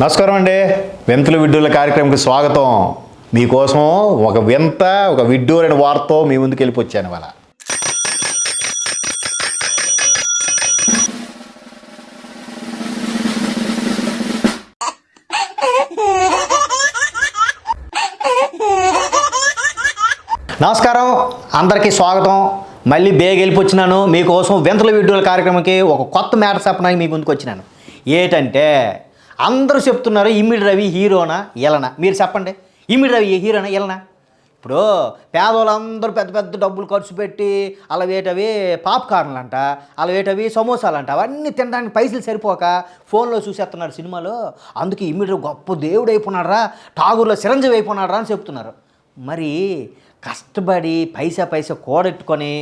నమస్కారం అండి. వింతల విడ్డూల కార్యక్రమంకి స్వాగతం. మీకోసం ఒక వింత ఒక విడ్డూరైన వార్త మీ ముందుకు వెళ్ళిపోచ్చాను ఇవాళ. నమస్కారం. అందరికీ స్వాగతం. మళ్ళీ బేగ్ వెళ్ళిపోచ్చినాను. మీకోసం వింతల వీడియోల కార్యక్రమంకి ఒక కొత్త మ్యాటర్ చెప్పడానికి మీ ముందుకు వచ్చినాను. ఏంటంటే అందరూ చెప్తున్నారు ఇమ్మిడి రవి హీరోనా ఎలనా? మీరు చెప్పండి. ఇమిడి రవి హీరోనా ఎలనా? ఇప్పుడు పేదవాళ్ళందరూ పెద్ద పెద్ద డబ్బులు ఖర్చు పెట్టి అలా వేటవి పాప్కార్న్లు అంట అలా వేటవి సమోసాలు అంట అవన్నీ తినడానికి పైసలు సరిపోక ఫోన్లో చూసేస్తున్నారు సినిమాలో. అందుకే ఇమ్మిడి గొప్ప దేవుడు అయిపోయినారా ఠాగూర్లో చిరంజీవి అయిపోయినారా అని చెప్తున్నారు. మరి కష్టపడి పైసా పైసా కూడెట్టుకొని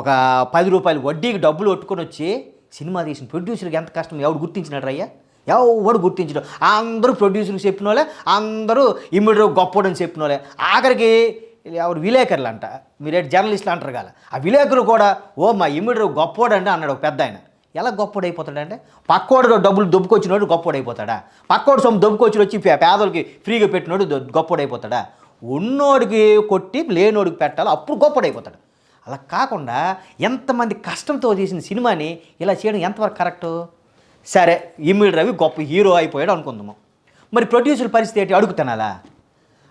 ఒక పది రూపాయలు వడ్డీకి డబ్బులు కొట్టుకొని వచ్చి సినిమా తీసిన ప్రొడ్యూసర్కి ఎంత కష్టం? ఎవడు గుర్తించినాడు అయ్యా? ఎవడు గుర్తించడం. అందరూ ప్రొడ్యూసర్కి చెప్పిన వాళ్ళే అందరూ ఇమ్మడి గొప్పడని చెప్పిన వాళ్ళే ఆఖరికి ఎవరు విలేకరులు అంట మీరేంటి జర్నలిస్టులు అంటారు కదా. ఆ విలేకరులు కూడా ఓ మా ఇమ్మడి గొప్పోడండి అన్నాడు ఒక పెద్ద ఆయన. ఎలా గొప్పోడు అయిపోతాడంటే పక్కోడు డబ్బులు దొబ్బుకొచ్చినోడు గొప్పోడు అయిపోతాడా? పక్కోడు సొమ్ము దొబ్బుకొచ్చి వచ్చి పేదలకి ఫ్రీగా పెట్టినోడు దొ- గొప్పోడు అయిపోతాడా? ఉన్నోడికి కొట్టి లేనోడికి పెట్టాలి అప్పుడు గొప్పడు అయిపోతాడు. అలా కాకుండా ఎంతమంది కష్టంతో తీసిన సినిమాని ఇలా చేయడం ఎంతవరకు కరెక్టు? సరే ఇమ్మిడి రవి గొప్ప హీరో అయిపోయాడు అనుకుందాము. మరి ప్రొడ్యూసర్ పరిస్థితి ఏంటి? అడుగుతున్నాలా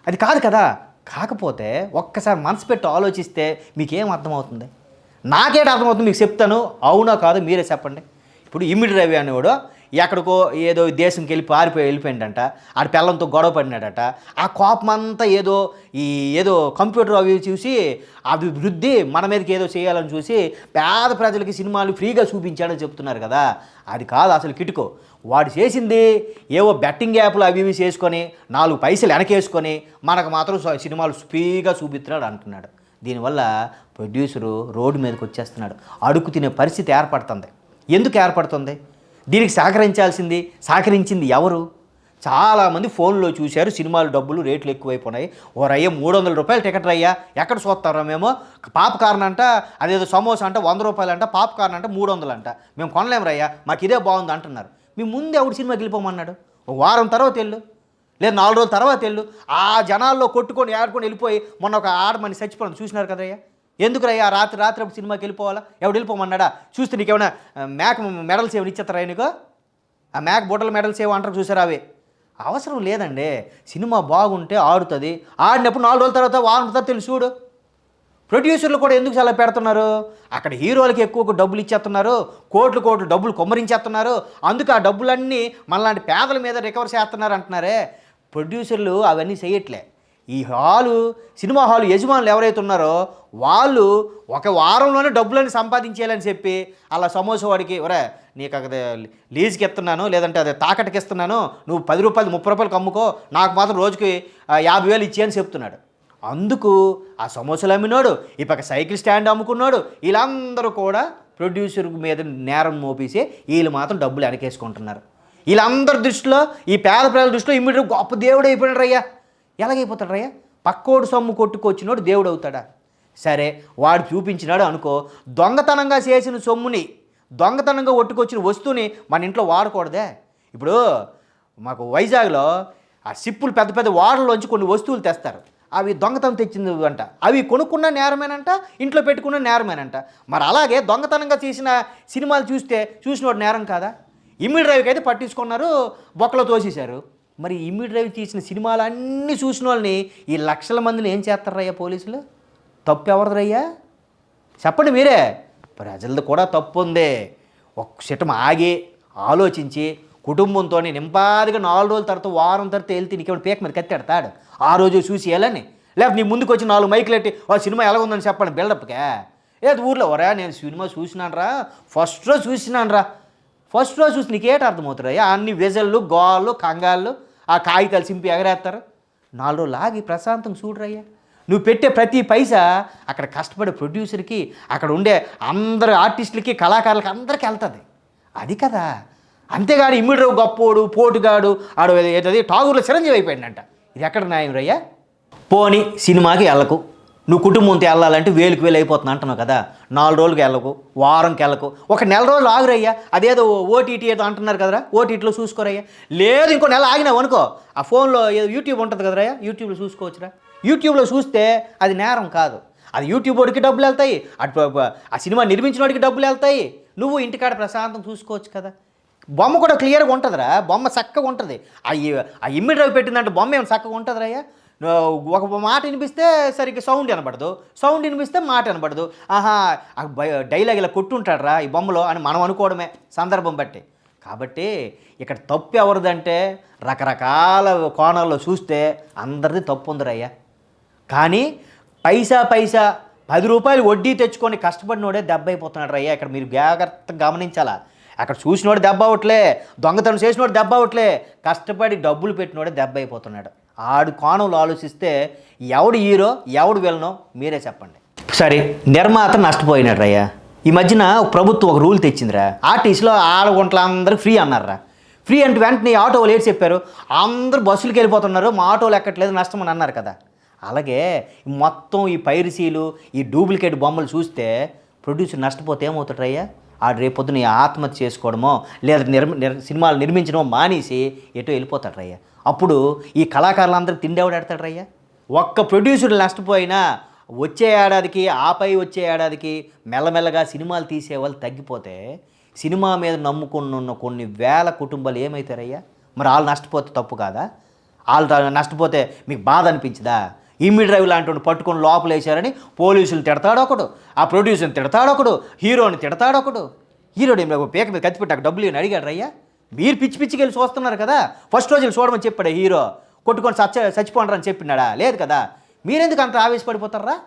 అది కాదు కదా. కాకపోతే ఒక్కసారి మనసు పెట్టి ఆలోచిస్తే మీకేం అర్థమవుతుంది? నాకేట అర్థమవుతుంది? మీకు చెప్తాను. అవునా కాదు మీరే చెప్పండి. ఇప్పుడు ఇమ్మిడి రవి అనేవాడు ఎక్కడికో ఏదో దేశంకి వెళ్ళి పారిపోయి వెళ్ళిపోయిందంట. ఆడ పిల్లలతో గొడవ పడినాడట. ఆ కోపం అంతా ఏదో ఈ ఏదో కంప్యూటర్ అవి చూసి అభివృద్ధి మన మీదకి ఏదో చేయాలని చూసి పేద ప్రజలకి సినిమాలు ఫ్రీగా చూపించాడని చెప్తున్నారు కదా. అది కాదు అసలు కిటుకో. వాడు చేసింది ఏవో బెట్టింగ్ యాప్లు అవి ఇవి చేసుకొని నాలుగు పైసలు వెనకేసుకొని మనకు మాత్రం సినిమాలు ఫ్రీగా చూపిస్తున్నాడు అంటున్నాడు. దీనివల్ల ప్రొడ్యూసరు రోడ్డు మీదకి వచ్చేస్తున్నాడు. అడుగు తినే పరిస్థితి ఏర్పడుతుంది. ఎందుకు ఏర్పడుతుంది? దీనికి సహకరించాల్సింది సహకరించింది ఎవరు? చాలామంది ఫోన్లో చూశారు సినిమాలు డబ్బులు రేట్లు ఎక్కువైపోయినాయి ఓ రయ్య మూడు వందల రూపాయలు టికెట్ రయ్యా ఎక్కడ చూస్తారా మేము పాప్కార్న్ అంట అదేదో సమోసా అంట వంద రూపాయలు అంట పాప్కార్న్ అంట మూడు వందలు అంట మేము కొనలేము రయ్యా మాకు ఇదే బాగుంది అంటున్నారు. మీ ముందే ఎవడు సినిమాకి వెళ్ళిపోమన్నాడు? ఒక వారం తర్వాత వెళ్ళు. లేదు నాలుగు రోజుల తర్వాత వెళ్ళు. ఆ జనాల్లో కొట్టుకొని ఆడుకొని వెళ్ళిపోయి మొన్న ఒక ఆడమని చచ్చిపోయింది చూసినారు కదయ్యా? ఎందుకు రయ్యా రాత్రి రాత్రి అప్పుడు సినిమాకి వెళ్ళిపోవాలా? ఎవడు వెళ్ళిపోమన్నాడా? చూస్తే నీకేమైనా మేక మెడల్స్ ఏమైనా ఇచ్చేస్తారా నీకు? ఆ మేక బుట్టల మెడల్స్ ఏమో అంటారు చూసారా అవి? అవసరం లేదండి. సినిమా బాగుంటే ఆడుతుంది. ఆడినప్పుడు నాలుగు రోజుల తర్వాత వారం తర్వాత తెలుసు చూడు. ప్రొడ్యూసర్లు కూడా ఎందుకు చాలా పెడుతున్నారు? అక్కడ హీరోలకి ఎక్కువ డబ్బులు ఇచ్చేస్తున్నారు. కోట్లు కోట్లు డబ్బులు కొమ్మరించేస్తున్నారు. అందుకు ఆ డబ్బులన్నీ మనలాంటి పేదల మీద రికవర్ చేస్తున్నారు అంటున్నారే. ప్రొడ్యూసర్లు అవన్నీ చేయట్లే. ఈ హాలు సినిమా హాలు యజమానులు ఎవరైతే ఉన్నారో వాళ్ళు ఒక వారంలోనే డబ్బులని సంపాదించేయాలని చెప్పి అలా సమోసా వాడికి ఒరే నీకు అది లీజ్కి ఇస్తున్నాను లేదంటే అది తాకట్టుకి ఇస్తున్నాను నువ్వు పది రూపాయలు ముప్పై రూపాయలకి అమ్ముకో నాకు మాత్రం రోజుకి యాభై వేలు ఇచ్చేయని చెప్తున్నాడు. అందుకు ఆ సమోసాలు అమ్మినోడు ఈ పక్క సైకిల్ స్టాండ్ అమ్ముకున్నాడు వీళ్ళందరూ కూడా ప్రొడ్యూసర్ మీద నేరం మోపేసి వీళ్ళు మాత్రం డబ్బులు వెనకేసుకుంటున్నారు. వీళ్ళందరి దృష్టిలో ఈ పేద ప్రజల దృష్టిలో ఇమ్మీడియట్ గొప్ప దేవుడు అయిపోయినారు రయ్యా. ఎలాగైపోతాడు రయ్యా పక్కోడు సొమ్ము కొట్టుకొచ్చినోడు దేవుడు అవుతాడా సరే వాడు చూపించినాడు అనుకో దొంగతనంగా చేసిన సొమ్ముని దొంగతనంగా ఒట్టుకొచ్చిన వస్తువుని మన ఇంట్లో వాడకూడదే. ఇప్పుడు మాకు వైజాగ్లో ఆ సిప్పులు పెద్ద పెద్ద వాడలోంచి కొన్ని వస్తువులు తెస్తారు. అవి దొంగతనం తెచ్చింది అంట అవి కొనుక్కున్న నేరమేనంట ఇంట్లో పెట్టుకున్న నేరమేనంట. మరి అలాగే దొంగతనంగా చేసిన సినిమాలు చూస్తే చూసినోడు నేరం కాదా? ఇమ్మిడి డ్రైవ్కి అయితే పట్టించుకున్నారు బొక్కలో తోసేశారు. మరి ఇమ్మిడి డ్రైవ్ తీసిన సినిమాలు అన్నీ చూసిన వాళ్ళని ఈ లక్షల మందిని ఏం చేస్తారయ్యా పోలీసులు? తప్పు ఎవరిదయ్యా? చెప్పండి మీరే. ప్రజలది కూడా తప్పు ఉంది. ఒక్క క్షటం ఆగి ఆలోచించి కుటుంబంతో నింపాదిగా నాలుగు రోజుల తర్వాత వారం తర్వాత వెళ్తే నీకేమైనా పీక మీద కత్తెడతాడు. ఆ రోజు చూసి వెళ్ళని. లేకపోతే నీ ముందుకు వచ్చి నాలుగు మైకులు ఎట్టి ఆ సినిమా ఎలా ఉందని చెప్పండి బిల్డప్కే. ఏది ఊర్లో ఒరా నేను సినిమా చూసినాను రా ఫస్ట్ రోజు చూసినాను రా ఫస్ట్ రోజు చూసి నీకేట అర్థమవుతారయ్యా అన్ని విజల్లు గోళ్ళు కంగాళ్ళు ఆ కాగితాలు సింపి ఎగరేస్తారు. నాలుగు లాగి ప్రశాంతం చూడరయ్యా. నువ్వు పెట్టే ప్రతి పైసా అక్కడ కష్టపడే ప్రొడ్యూసర్కి అక్కడ ఉండే అందరు ఆర్టిస్టులకి కళాకారులకి అందరికీ వెళ్తుంది. అది కదా. అంతేగాని ఇమ్మిడిరావు గప్పోడు పోటుగాడు ఆడు ఏదది ఠాగూర్లో చిరంజీవి అయిపోయిందంట ఇది ఎక్కడ న్యాయం రయ్యా? పోని సినిమాకి వెళ్ళకు. నువ్వు కుటుంబంతో వెళ్ళాలంటే వేలుకి వేలు అయిపోతుంది అంటున్నావు కదా. నాలుగు రోజులకి వెళ్ళకు వారంకి వెళ్ళకు. ఒక నెల రోజులు ఆగురయ్యా. అదేదో ఓటీటీ ఏదో అంటున్నారు కదరా ఓటీటీలో చూసుకోరయ్యా. లేదు ఇంకో నెల ఆగినావు అనుకో. ఆ ఫోన్లో ఏదో యూట్యూబ్ ఉంటుంది కదరా యూట్యూబ్లో చూసుకోవచ్చురా. యూట్యూబ్లో చూస్తే అది నేరం కాదు. అది యూట్యూబ్ వాడికి డబ్బులు వెళ్తాయి అటు ఆ సినిమా నిర్మించిన వాడికి డబ్బులు వెళ్తాయి. నువ్వు ఇంటికాడ ప్రశాంతం చూసుకోవచ్చు కదా. బొమ్మ కూడా క్లియర్గా ఉంటుందిరా బొమ్మ చక్కగా ఉంటుంది. ఆ ఇ- ఆ ఇమ్మి డ్రైవ్ పెట్టిందంటే బొమ్మ ఏమైనా చక్కగా ఉంటుందిరాయ్యా ఒక మాట వినిపిస్తే సరిగ్గా సౌండ్ వినపడదు సౌండ్ వినిపిస్తే మాట వినపడదు ఆహా డైలాగ్ ఇలా కొట్టుంటాడురా ఈ బొమ్మలో అని మనం అనుకోవడమే సందర్భం బట్టి. కాబట్టి ఇక్కడ తప్పు ఎవరిదంటే రకరకాల కోణాల్లో చూస్తే అందరిది తప్పు ఉందిరయ్యా. కానీ పైసా పైసా పది రూపాయలు వడ్డీ తెచ్చుకొని కష్టపడినోడే దెబ్బ అయిపోతున్నాడు రయ్యా ఇక్కడ మీరు జాగ్రత్తగా గమనించాలా. అక్కడ చూసినోడు దెబ్బ అవట్లే దొంగతనం చేసినోడు దెబ్బ అవట్లే కష్టపడి డబ్బులు పెట్టినోడే దెబ్బ అయిపోతున్నాడు. ఆడు కోణంలో ఆలోచిస్తే ఎవడు హీరో ఎవడు విలనో మీరే చెప్పండి. సరే నిర్మాత నష్టపోయినాడు రయ్యా ఈ మధ్యన ప్రభుత్వం ఒక రూల్ తెచ్చిందిరా. ఆర్టీసీలో ఆడగుంటలు అందరూ ఫ్రీ అన్నారా ఫ్రీ అంటే వెంటనే ఆటోలు ఆటో లేట్ చెప్పారు? అందరూ బస్సులకు వెళ్ళిపోతున్నారు మా ఆటోలు ఎక్కట్లేదు నష్టం అని అన్నారు కదా. అలాగే మొత్తం ఈ పైరసీలు ఈ డూప్లికేట్ బొమ్మలు చూస్తే ప్రొడ్యూసర్ నష్టపోతే ఏమవుతాడయ్యా ఆడు రేపొద్దున ఆత్మహత్య చేసుకోవడమో లేదా నిర్మ నిర్ సినిమాలు నిర్మించడమో మానేసి ఎటో వెళ్ళిపోతాడు రయ్య. అప్పుడు ఈ కళాకారులందరూ తిండేవాడు ఎడతాడు రయ్యా? ఒక్క ప్రొడ్యూసర్ నష్టపోయినా వచ్చే ఏడాదికి ఆపై వచ్చే ఏడాదికి మెల్లమెల్లగా సినిమాలు తీసే వాళ్ళు తగ్గిపోతే సినిమా మీద నమ్ముకున్న కొన్ని వేల కుటుంబాలు ఏమవుతారయ్యా మరి వాళ్ళు నష్టపోతే తప్పు కాదా? వాళ్ళు నష్టపోతే మీకు బాధ అనిపించదా? ఇమ్మి డ్రైవ్ లాంటి పట్టుకొని లోపల వేశారని పోలీసులు తిడతాడు ఒకడు ఆ ప్రొడ్యూసర్ని తిడతాడు ఒకడు హీరోని తిడతాడు ఒకడు. హీరోడు ఏమి లేదు, పేక మీద కత్తిపెట్టాక డబ్బులు అని అడిగాడు రయ్యా. మీరు పిచ్చి పిచ్చికి వెళ్ళి చూస్తున్నారు కదా ఫస్ట్ రోజు చూడమని చెప్పాడు హీరో. కొట్టుకొని సచ్చ చచ్చిపోండి అని చెప్పినాడా? లేదు కదా. మీరెందుకు అంత ఆవేశపడిపోతారా?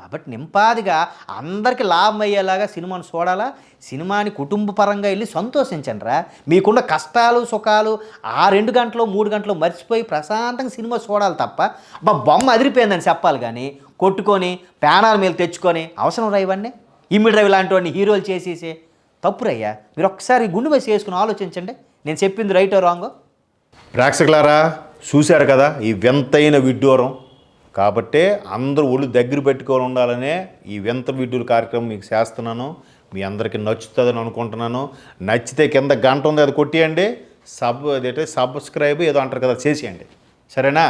కాబట్టి నింపాదిగా అందరికి లాభం అయ్యేలాగా సినిమాను చూడాలా? సినిమాని కుటుంబ పరంగా వెళ్ళి సంతోషించండి రా మీకున్న కష్టాలు సుఖాలు ఆ రెండు గంటలు మూడు గంటలు మర్చిపోయి ప్రశాంతంగా సినిమా చూడాలి తప్ప బా బొమ్మ అదిరిపోయిందని చెప్పాలి కానీ కొట్టుకొని పేనాల మీద తెచ్చుకొని అవసరం రా ఇవన్నీ. ఇమ్మి డ్రైవ్ లాంటి వాడిని హీరోలు చేసేసే. తప్పురయ్యా. మీరు ఒక్కసారి గుండు వేసి వేసుకుని ఆలోచించండి. నేను చెప్పింది రైటో రాంగో? ప్రేక్షకులారా చూశారు కదా ఈ వింతైన విడ్డూరం. కాబట్టే అందరూ ఒళ్ళు దగ్గర పెట్టుకొని ఉండాలనే ఈ వింత వీడియోలు కార్యక్రమం మీకు చేస్తున్నాను. మీ అందరికీ నచ్చుతుందని అనుకుంటున్నాను. నచ్చితే కింద గంట ఉంది అది కొట్టేయండి. సబ్ అదేంటే సబ్స్క్రైబ్ ఏదో అంటారు కదా చేసేయండి. సరేనా?